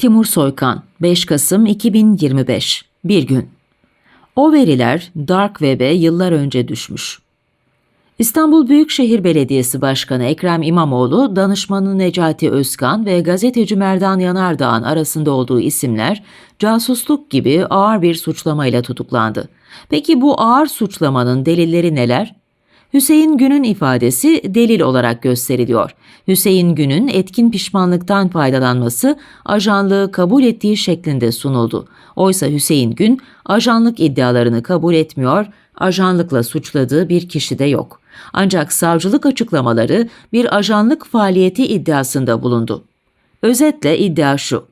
Timur Soykan 5 Kasım 2025 Bir gün O veriler Dark Web'e yıllar önce düşmüş. İstanbul Büyükşehir Belediyesi Başkanı Ekrem İmamoğlu, danışmanı Necati Özkan ve gazeteci Merdan Yanardağ'ın arasında olduğu isimler casusluk gibi ağır bir suçlamayla tutuklandı. Peki bu ağır suçlamanın delilleri neler? Hüseyin Gün'ün ifadesi delil olarak gösteriliyor. Hüseyin Gün'ün etkin pişmanlıktan faydalanması ajanlığı kabul ettiği şeklinde sunuldu. Oysa Hüseyin Gün ajanlık iddialarını kabul etmiyor, ajanlıkla suçladığı bir kişi de yok. Ancak savcılık açıklamaları bir ajanlık faaliyeti iddiasında bulundu. Özetle iddia şu.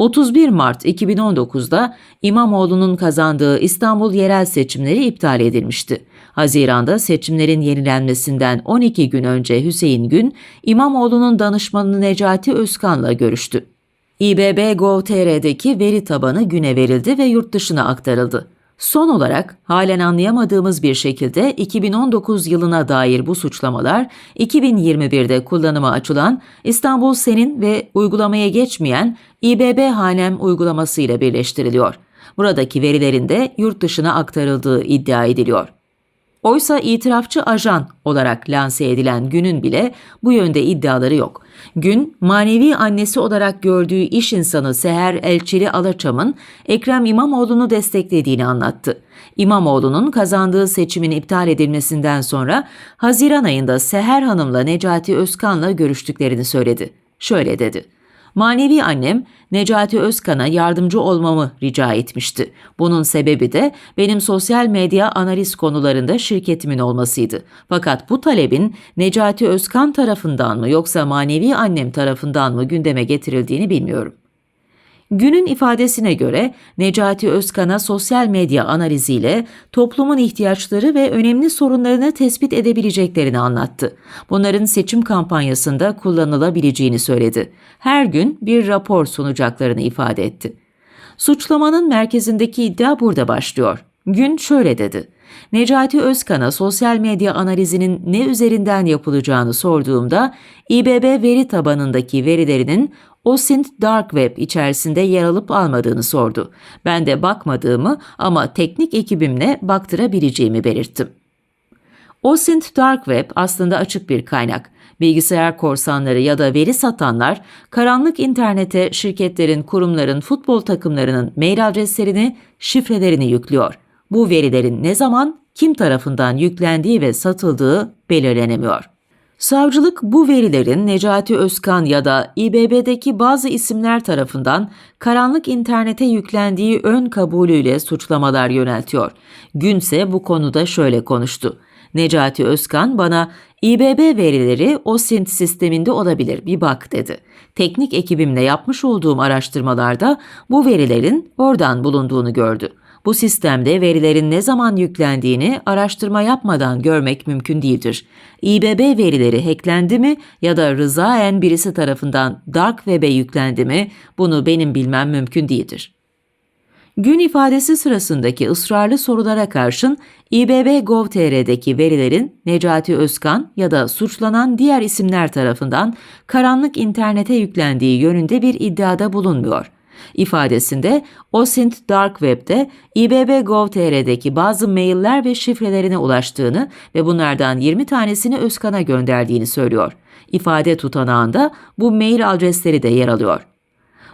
31 Mart 2019'da İmamoğlu'nun kazandığı İstanbul yerel seçimleri iptal edilmişti. Haziran'da seçimlerin yenilenmesinden 12 gün önce Hüseyin Gün, İmamoğlu'nun danışmanı Necati Özkan'la görüştü. İBB Gov.tr'deki veri tabanı güne verildi ve yurt dışına aktarıldı. Son olarak halen anlayamadığımız bir şekilde 2019 yılına dair bu suçlamalar 2021'de kullanıma açılan İstanbul Senin ve uygulamaya geçmeyen İBB Hanem uygulaması ile birleştiriliyor. Buradaki verilerin de yurt dışına aktarıldığı iddia ediliyor. Oysa itirafçı ajan olarak lanse edilen Gün'ün bile bu yönde iddiaları yok. Gün, manevi annesi olarak gördüğü iş insanı Seher Elçili Alaçam'ın Ekrem İmamoğlu'nu desteklediğini anlattı. İmamoğlu'nun kazandığı seçimin iptal edilmesinden sonra Haziran ayında Seher Hanım'la Necati Özkan'la görüştüklerini söyledi. Şöyle dedi. Manevi annem Necati Özkan'a yardımcı olmamı rica etmişti. Bunun sebebi de benim sosyal medya analiz konularında şirketimin olmasıydı. Fakat bu talebin Necati Özkan tarafından mı yoksa manevi annem tarafından mı gündeme getirildiğini bilmiyorum. Günün ifadesine göre Necati Özkan'a sosyal medya analiziyle toplumun ihtiyaçları ve önemli sorunlarını tespit edebileceklerini anlattı. Bunların seçim kampanyasında kullanılabileceğini söyledi. Her gün bir rapor sunacaklarını ifade etti. Suçlamanın merkezindeki iddia burada başlıyor. Gün şöyle dedi. Necati Özkan'a sosyal medya analizinin ne üzerinden yapılacağını sorduğumda İBB veri tabanındaki verilerinin OSINT Dark Web içerisinde yer alıp almadığını sordu. Ben de bakmadığımı ama teknik ekibimle baktırabileceğimi belirttim. OSINT Dark Web aslında açık bir kaynak. Bilgisayar korsanları ya da veri satanlar karanlık internete şirketlerin, kurumların, futbol takımlarının mail adreslerini, şifrelerini yüklüyor. Bu verilerin ne zaman, kim tarafından yüklendiği ve satıldığı belirlenemiyor. Savcılık bu verilerin Necati Özkan ya da İBB'deki bazı isimler tarafından karanlık internete yüklendiği ön kabulüyle suçlamalar yöneltiyor. Günse bu konuda şöyle konuştu. Necati Özkan bana İBB verileri o sint sisteminde olabilir bir bak dedi. Teknik ekibimle yapmış olduğum araştırmalarda bu verilerin oradan bulunduğunu gördü. Bu sistemde verilerin ne zaman yüklendiğini araştırma yapmadan görmek mümkün değildir. İBB verileri hacklendi mi ya da rızaen birisi tarafından Dark Web'e yüklendi mi bunu benim bilmem mümkün değildir. Gün ifadesi sırasındaki ısrarlı sorulara karşın İBB Gov.tr'deki verilerin Necati Özkan ya da suçlanan diğer isimler tarafından karanlık internete yüklendiği yönünde bir iddiada bulunmuyor ifadesinde OSINT Dark Web'de İBB Gov.tr'deki bazı mailler ve şifrelerine ulaştığını ve bunlardan 20 tanesini Özkan'a gönderdiğini söylüyor. İfade tutanağında bu mail adresleri de yer alıyor.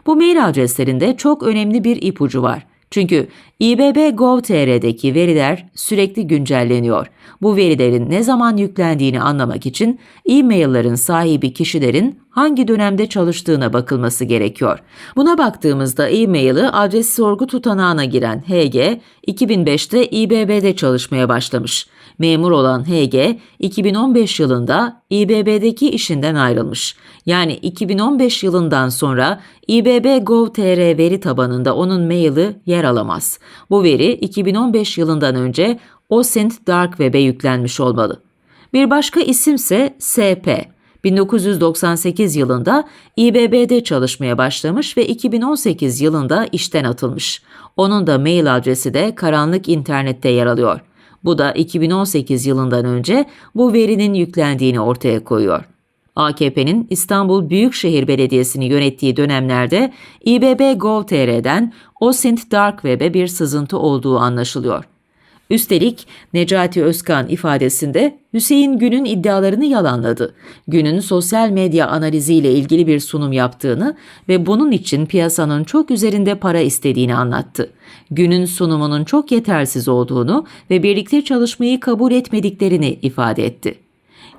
Bu mail adreslerinde çok önemli bir ipucu var. Çünkü İBB Gov.tr'deki veriler sürekli güncelleniyor. Bu verilerin ne zaman yüklendiğini anlamak için e-mail'ların sahibi kişilerin hangi dönemde çalıştığına bakılması gerekiyor. Buna baktığımızda e-mail'i adres sorgu tutanağına giren HG, 2005'te İBB'de çalışmaya başlamış. Memur olan HG, 2015 yılında İBB'deki işinden ayrılmış. Yani 2015 yılından sonra İBB Gov.tr veri tabanında onun maili yer alamaz. Bu veri 2015 yılından önce OSINT Dark Web'e yüklenmiş olmalı. Bir başka isimse SP. 1998 yılında İBB'de çalışmaya başlamış ve 2018 yılında işten atılmış. Onun da mail adresi de karanlık internette yer alıyor. Bu da 2018 yılından önce bu verinin yüklendiğini ortaya koyuyor. AKP'nin İstanbul Büyükşehir Belediyesi'ni yönettiği dönemlerde İBB Gov.tr'den OSINT Dark Web'e bir sızıntı olduğu anlaşılıyor. Üstelik Necati Özkan ifadesinde Hüseyin Gün'ün iddialarını yalanladı. Gün'ün sosyal medya analiziyle ilgili bir sunum yaptığını ve bunun için piyasanın çok üzerinde para istediğini anlattı. Gün'ün sunumunun çok yetersiz olduğunu ve birlikte çalışmayı kabul etmediklerini ifade etti.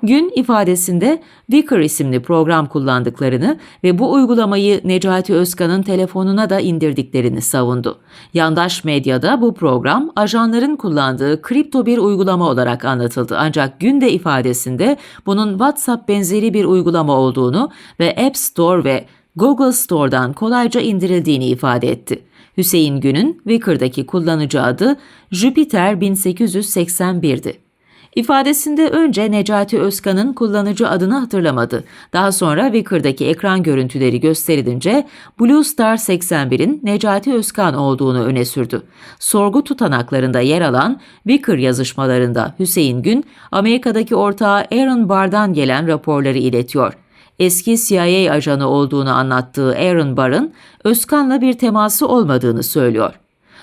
Gün ifadesinde Vicker isimli program kullandıklarını ve bu uygulamayı Necati Özkan'ın telefonuna da indirdiklerini savundu. Yandaş medyada bu program ajanların kullandığı kripto bir uygulama olarak anlatıldı. Ancak Gün de ifadesinde bunun WhatsApp benzeri bir uygulama olduğunu ve App Store ve Google Store'dan kolayca indirildiğini ifade etti. Hüseyin Gün'ün Wicker'daki kullanıcı adı Jupiter 1881'di. İfadesinde önce Necati Özkan'ın kullanıcı adını hatırlamadı. Daha sonra Wicker'daki ekran görüntüleri gösterilince Blue Star 81'in Necati Özkan olduğunu öne sürdü. Sorgu tutanaklarında yer alan Wicker yazışmalarında Hüseyin Gün, Amerika'daki ortağı Aaron Barr'dan gelen raporları iletiyor eski CIA ajanı olduğunu anlattığı Aaron Barr'ın Özkan'la bir teması olmadığını söylüyor.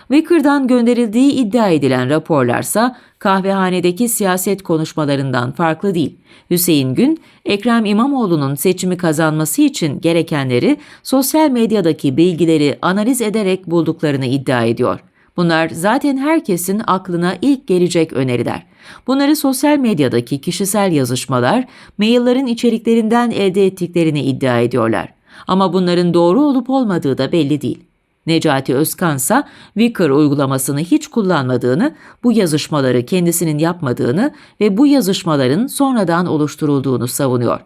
Wicker'dan gönderildiği iddia edilen raporlarsa kahvehanedeki siyaset konuşmalarından farklı değil. Hüseyin Gün, Ekrem İmamoğlu'nun seçimi kazanması için gerekenleri sosyal medyadaki bilgileri analiz ederek bulduklarını iddia ediyor. Bunlar zaten herkesin aklına ilk gelecek öneriler. Bunları sosyal medyadaki kişisel yazışmalar, maillerin içeriklerinden elde ettiklerini iddia ediyorlar. Ama bunların doğru olup olmadığı da belli değil. Necati Özkan ise Wicker uygulamasını hiç kullanmadığını, bu yazışmaları kendisinin yapmadığını ve bu yazışmaların sonradan oluşturulduğunu savunuyor.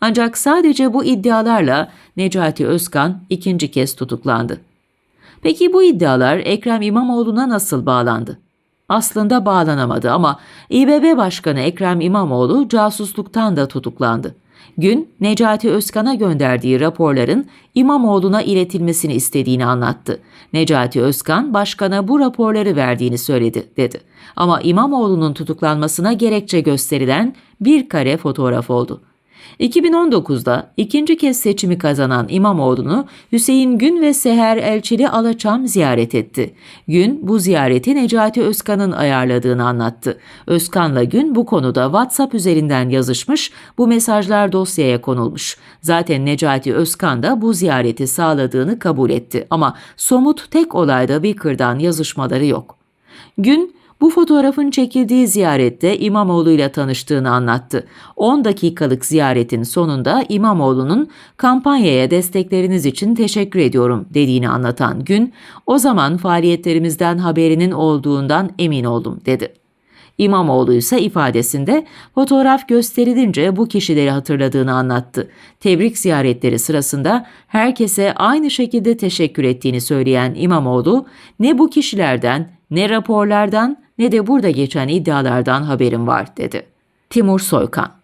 Ancak sadece bu iddialarla Necati Özkan ikinci kez tutuklandı. Peki bu iddialar Ekrem İmamoğlu'na nasıl bağlandı? Aslında bağlanamadı ama İBB Başkanı Ekrem İmamoğlu casusluktan da tutuklandı. Gün, Necati Özkan'a gönderdiği raporların İmamoğlu'na iletilmesini istediğini anlattı. Necati Özkan, başkana bu raporları verdiğini söyledi, dedi. Ama İmamoğlu'nun tutuklanmasına gerekçe gösterilen bir kare fotoğraf oldu. 2019'da ikinci kez seçimi kazanan İmamoğlu'nu Hüseyin Gün ve Seher Elçili Alaçam ziyaret etti. Gün bu ziyareti Necati Özkan'ın ayarladığını anlattı. Özkan'la Gün bu konuda WhatsApp üzerinden yazışmış, bu mesajlar dosyaya konulmuş. Zaten Necati Özkan da bu ziyareti sağladığını kabul etti ama somut tek olayda Wicker'dan yazışmaları yok. Gün bu fotoğrafın çekildiği ziyarette İmamoğlu ile tanıştığını anlattı. 10 dakikalık ziyaretin sonunda İmamoğlu'nun kampanyaya destekleriniz için teşekkür ediyorum dediğini anlatan gün, o zaman faaliyetlerimizden haberinin olduğundan emin oldum dedi. İmamoğlu ise ifadesinde fotoğraf gösterilince bu kişileri hatırladığını anlattı. Tebrik ziyaretleri sırasında herkese aynı şekilde teşekkür ettiğini söyleyen İmamoğlu, ne bu kişilerden, ne raporlardan ne de burada geçen iddialardan haberim var dedi. Timur Soykan